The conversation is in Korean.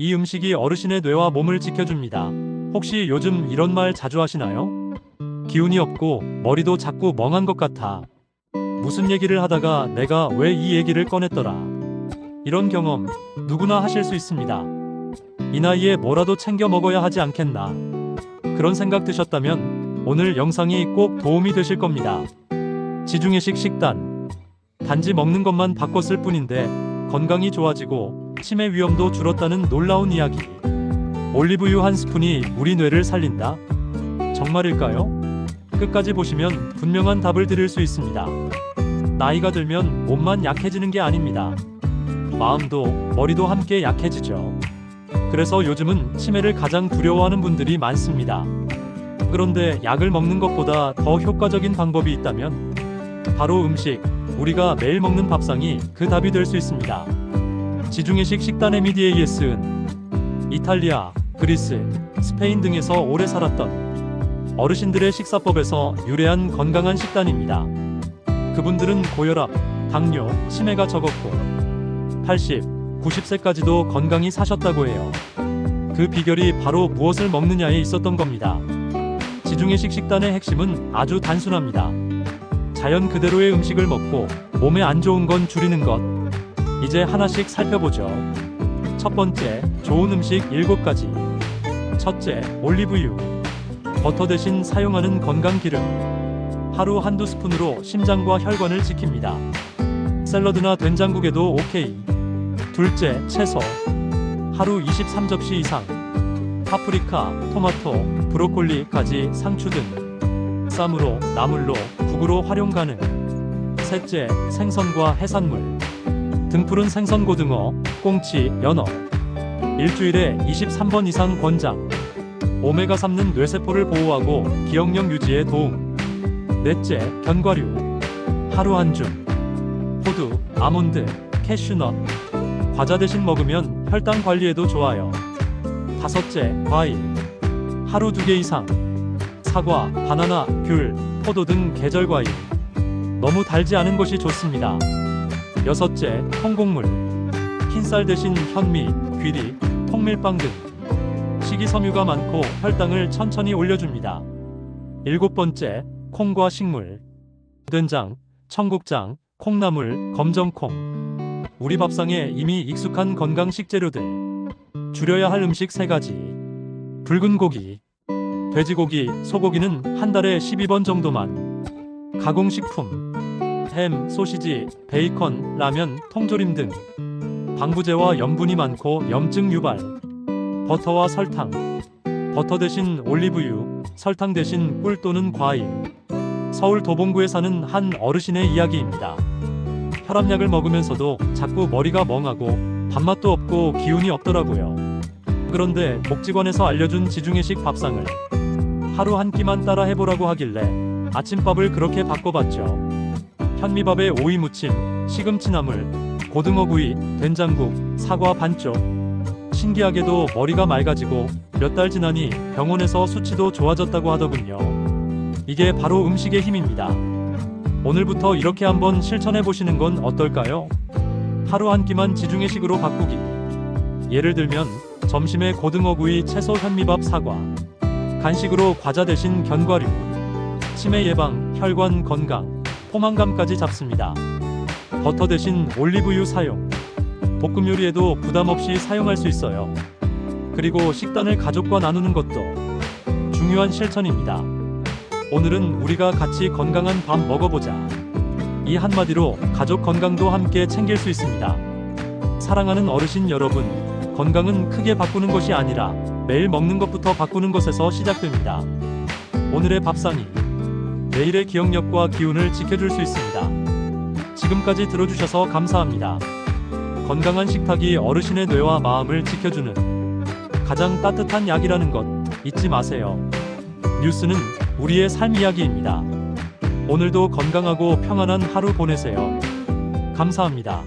이 음식이 어르신의 뇌와 몸을 지켜줍니다. 혹시 요즘 이런 말 자주 하시나요? 기운이 없고 머리도 자꾸 멍한 것 같아. 무슨 얘기를 하다가 내가 왜 이 얘기를 꺼냈더라. 이런 경험 누구나 하실 수 있습니다. 이 나이에 뭐라도 챙겨 먹어야 하지 않겠나. 그런 생각 드셨다면 오늘 영상이 꼭 도움이 되실 겁니다. 지중해식 식단. 단지 먹는 것만 바꿨을 뿐인데 건강이 좋아지고 치매 위험도 줄었다는 놀라운 이야기. 올리브유 한 스푼이 우리 뇌를 살린다? 정말일까요? 끝까지 보시면 분명한 답을 드릴 수 있습니다. 나이가 들면 몸만 약해지는 게 아닙니다. 마음도 머리도 함께 약해지죠. 그래서 요즘은 치매를 가장 두려워하는 분들이 많습니다. 그런데 약을 먹는 것보다 더 효과적인 방법이 있다면 바로 음식, 우리가 매일 먹는 밥상이 그 답이 될 수 있습니다. 지중해식 식단의 미디에이에스은 이탈리아, 그리스, 스페인 등에서 오래 살았던 어르신들의 식사법에서 유래한 건강한 식단입니다. 그분들은 고혈압, 당뇨, 치매가 적었고 80, 90세까지도 건강히 사셨다고 해요. 그 비결이 바로 무엇을 먹느냐에 있었던 겁니다. 지중해식 식단의 핵심은 아주 단순합니다. 자연 그대로의 음식을 먹고 몸에 안 좋은 건 줄이는 것. 이제 하나씩 살펴보죠. 첫 번째, 좋은 음식 7가지. 첫째, 올리브유. 버터 대신 사용하는 건강 기름. 하루 한두 스푼으로 심장과 혈관을 지킵니다. 샐러드나 된장국에도 오케이. 둘째, 채소. 하루 23접시 이상. 파프리카, 토마토, 브로콜리, 가지, 상추 등. 쌈으로, 나물로, 국으로 활용 가능. 셋째, 생선과 해산물. 등푸른 생선 고등어, 꽁치, 연어. 일주일에 23번 이상 권장. 오메가3는 뇌세포를 보호하고 기억력 유지에 도움. 넷째, 견과류. 하루 한 줌. 호두, 아몬드, 캐슈넛. 과자 대신 먹으면 혈당 관리에도 좋아요. 다섯째, 과일. 하루 두 개 이상. 사과, 바나나, 귤, 포도 등 계절 과일. 너무 달지 않은 것이 좋습니다. 여섯째, 통곡물. 흰쌀 대신 현미, 귀리, 통밀빵 등. 식이섬유가 많고 혈당을 천천히 올려줍니다. 일곱 번째, 콩과 식물. 된장, 청국장, 콩나물, 검정콩. 우리 밥상에 이미 익숙한 건강 식재료들. 줄여야 할 음식 세 가지. 붉은 고기, 돼지고기, 소고기는 한 달에 12번 정도만. 가공식품, 햄, 소시지, 베이컨, 라면, 통조림 등. 방부제와 염분이 많고 염증 유발. 버터와 설탕. 버터 대신 올리브유, 설탕 대신 꿀 또는 과일. 서울 도봉구에 사는 한 어르신의 이야기입니다. 혈압약을 먹으면서도 자꾸 머리가 멍하고 밥맛도 없고 기운이 없더라고요. 그런데 복지관에서 알려준 지중해식 밥상을 하루 한 끼만 따라 해보라고 하길래 아침밥을 그렇게 바꿔봤죠. 현미밥에 오이 무침, 시금치 나물, 고등어 구이, 된장국, 사과 반쪽. 신기하게도 머리가 맑아지고 몇 달 지나니 병원에서 수치도 좋아졌다고 하더군요. 이게 바로 음식의 힘입니다. 오늘부터 이렇게 한번 실천해 보시는 건 어떨까요? 하루 한 끼만 지중해식으로 바꾸기. 예를 들면 점심에 고등어구이, 채소, 현미밥, 사과. 간식으로 과자 대신 견과류. 치매 예방, 혈관 건강, 포만감까지 잡습니다. 버터 대신 올리브유 사용. 볶음 요리에도 부담 없이 사용할 수 있어요. 그리고 식단을 가족과 나누는 것도 중요한 실천입니다. 오늘은 우리가 같이 건강한 밥 먹어보자. 이 한마디로 가족 건강도 함께 챙길 수 있습니다. 사랑하는 어르신 여러분, 건강은 크게 바꾸는 것이 아니라 매일 먹는 것부터 바꾸는 것에서 시작됩니다. 오늘의 밥상이 내일의 기억력과 기운을 지켜줄 수 있습니다. 지금까지 들어주셔서 감사합니다. 건강한 식탁이 어르신의 뇌와 마음을 지켜주는 가장 따뜻한 약이라는 것 잊지 마세요. 뉴스는 우리의 삶 이야기입니다. 오늘도 건강하고 평안한 하루 보내세요. 감사합니다.